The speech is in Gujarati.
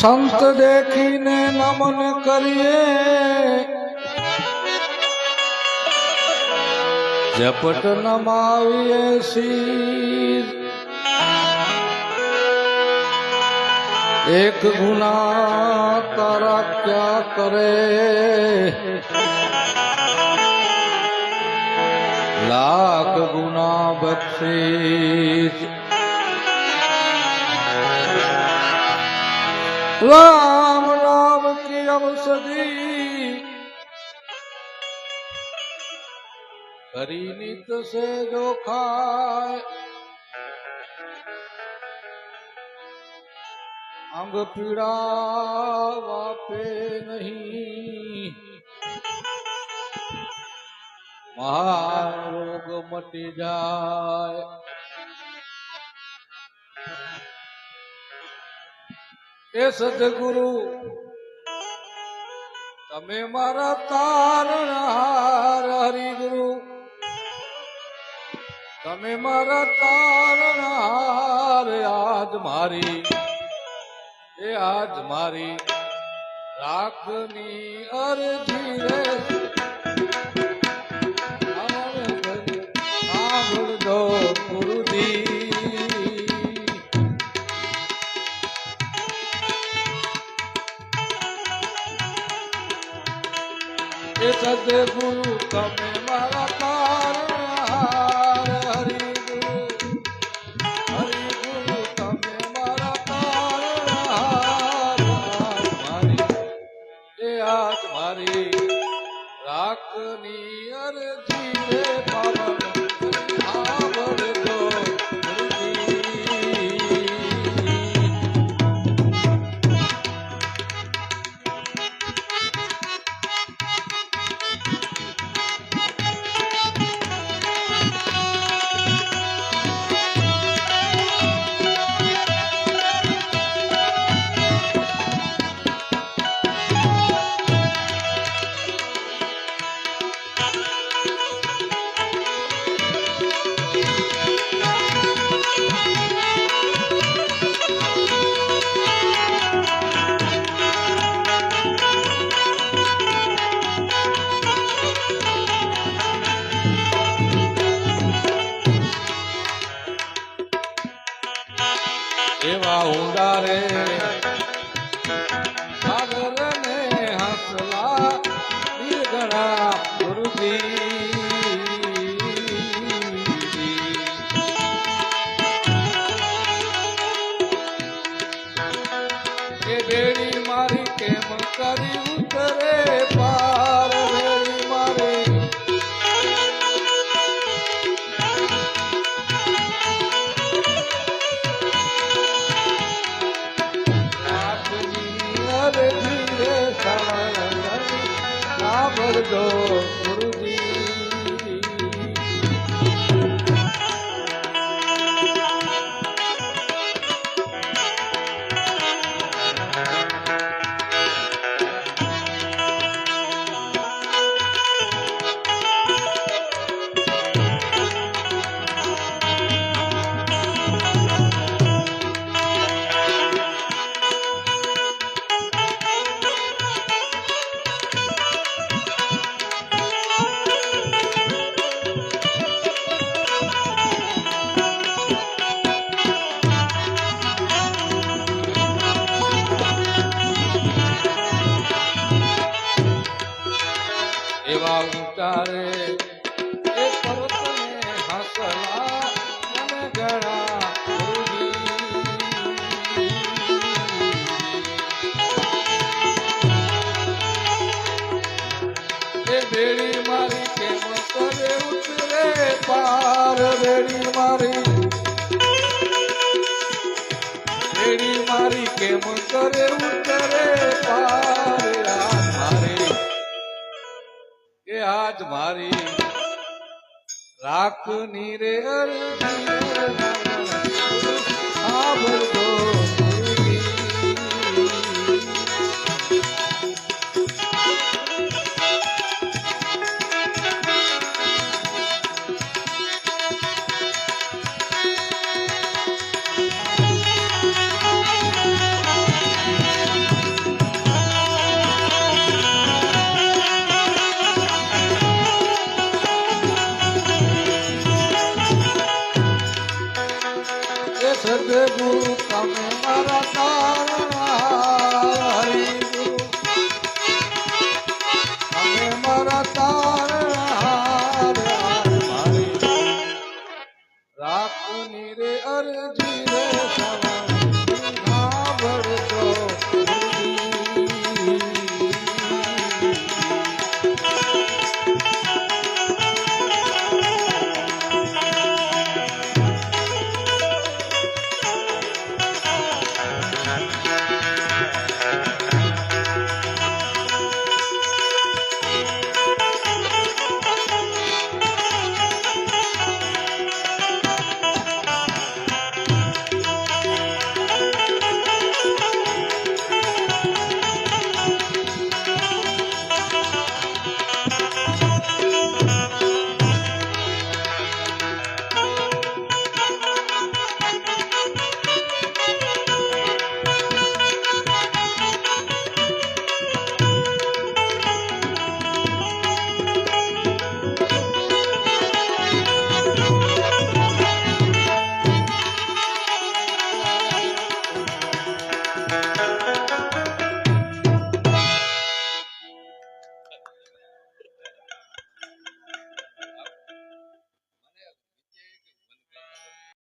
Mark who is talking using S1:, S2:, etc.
S1: સંત દેખીને નમન કરીએ. ઝપટ નમાવીએ શીર. એક ગુના તારા ક્યાં કરે. લાખ ગુના બક્ષીસ રામ નામ ક્રિયમ સદી કરી નિત સે જો ખાય અંગ પીડા વાપે નહીં. મહારોગ મટી જાય. એ સદગુરુ, તમે મારા તારણહાર હરિગુરુ. તમે મારા તારણહાર આજ મારી, એ આજ મારી રાખની અરજી રે. ગુરુજી એ સદગુરુ તમે મારા ahondaré. સાંભળજો ઉતારે એ પર્વતને હાસલા મને ગણા એ બેડી મારી કેમ કરે ઉતરે પાર, બેડી મારી. બેડી મારી કેમ આજ મારી રાખની રે સાંભળજો